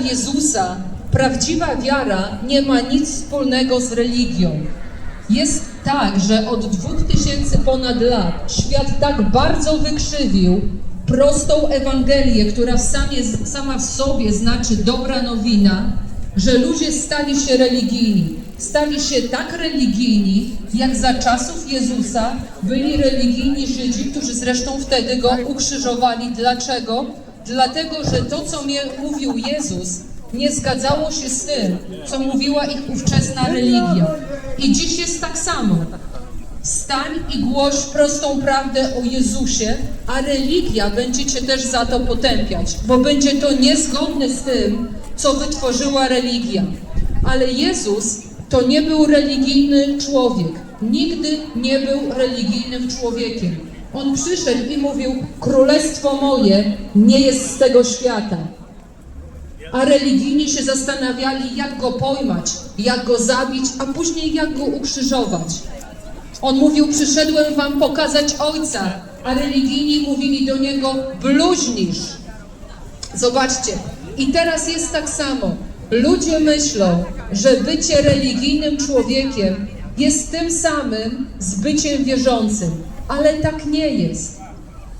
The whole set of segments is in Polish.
w Jezusa, prawdziwa wiara nie ma nic wspólnego z religią. Jest tak, że od dwóch tysięcy ponad lat świat tak bardzo wykrzywił prostą Ewangelię, która sama w sobie znaczy dobra nowina, że ludzie stali się religijni. Stali się tak religijni, jak za czasów Jezusa byli religijni Żydzi, którzy zresztą wtedy go ukrzyżowali. Dlaczego? Dlatego, że to, co mówił Jezus, nie zgadzało się z tym, co mówiła ich ówczesna religia. I dziś jest tak samo. Stań i głoś prostą prawdę o Jezusie, a religia będzie cię też za to potępiać, bo będzie to niezgodne z tym, co wytworzyła religia. Ale Jezus to nie był religijny człowiek. Nigdy nie był religijnym człowiekiem. On przyszedł i mówił: Królestwo moje nie jest z tego świata. A religijni się zastanawiali, jak go pojmać, jak go zabić, a później jak go ukrzyżować. On mówił, przyszedłem wam pokazać Ojca, a religijni mówili do niego, bluźnisz. Zobaczcie, i teraz jest tak samo. Ludzie myślą, że bycie religijnym człowiekiem jest tym samym z byciem wierzącym, ale tak nie jest.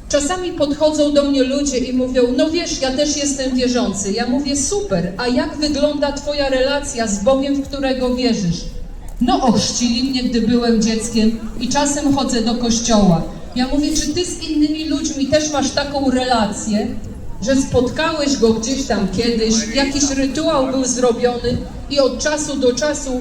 Czasami podchodzą do mnie ludzie i mówią, no wiesz, ja też jestem wierzący. Ja mówię, super, a jak wygląda Twoja relacja z Bogiem, w którego wierzysz? No ochrzcili mnie, gdy byłem dzieckiem i czasem chodzę do kościoła. Ja mówię, czy Ty z innymi ludźmi też masz taką relację, że spotkałeś go gdzieś tam kiedyś, jakiś rytuał był zrobiony i od czasu do czasu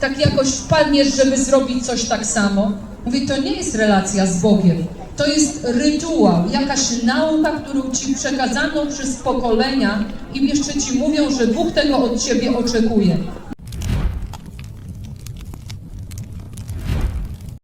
tak jakoś wpadniesz, żeby zrobić coś tak samo. Mówię, to nie jest relacja z Bogiem. To jest rytuał, jakaś nauka, którą ci przekazano przez pokolenia i jeszcze ci mówią, że Bóg tego od ciebie oczekuje.